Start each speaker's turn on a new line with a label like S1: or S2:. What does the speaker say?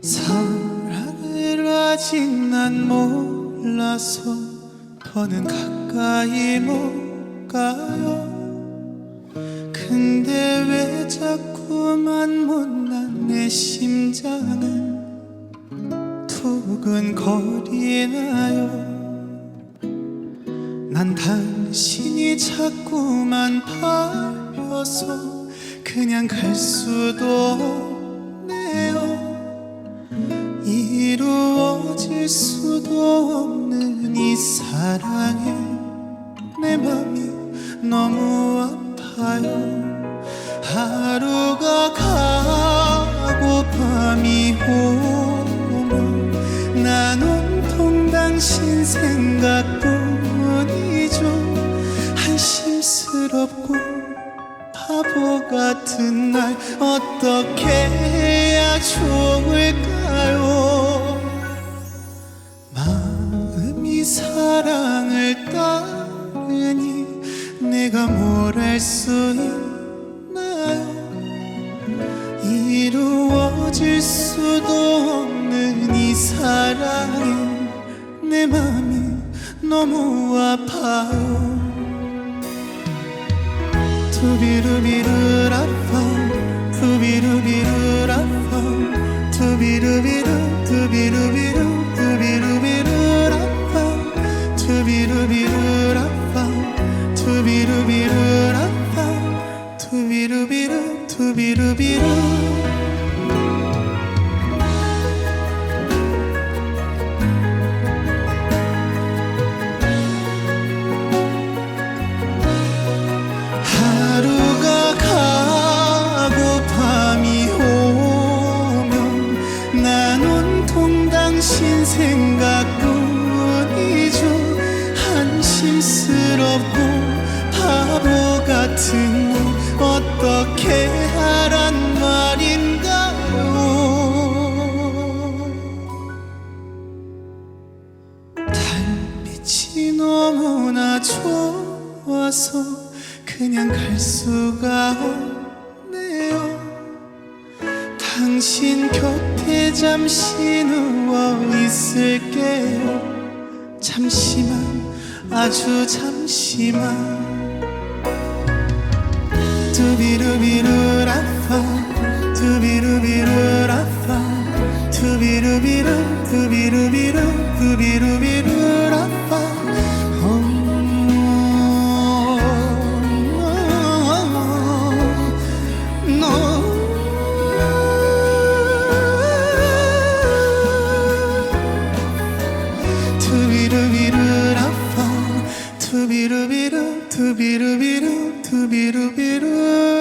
S1: 사랑을 아직 난 몰라서 더는 가까이 못 가요. 근데 왜 자꾸만 못난 내 심장은 두근거리나요? 난 당신이 자꾸만 팔려서 그냥 갈 수도 수도 없는 이 사랑에 내 맘이 너무 아파요. 하루가 가고 밤이 오면 난 온통 당신 생각뿐이죠. 한심스럽고 바보 같은 날 어떻게 해야 좋을까요 사랑을 따르니 내가 뭘 할 수 있나요? 이루어질 수도 없는 이 사랑에 내 맘이 너무 아파요. 투비루비루라파 투비루비루라파 투비루비루 투비루비 투비루비루라파 투비루비루 투비루비루 하루가 가고 밤이 오면 난 온통 당신 생각 달빛이 너무나 좋아서 그냥 갈 수가 없네요. 당신 곁에 잠시 누워 있을게요. 잠시만 아주 잠시만. 두비루비루라파 두비루비루라파 두비루비루 두비루비루 두비루 두비루비루 두비루비루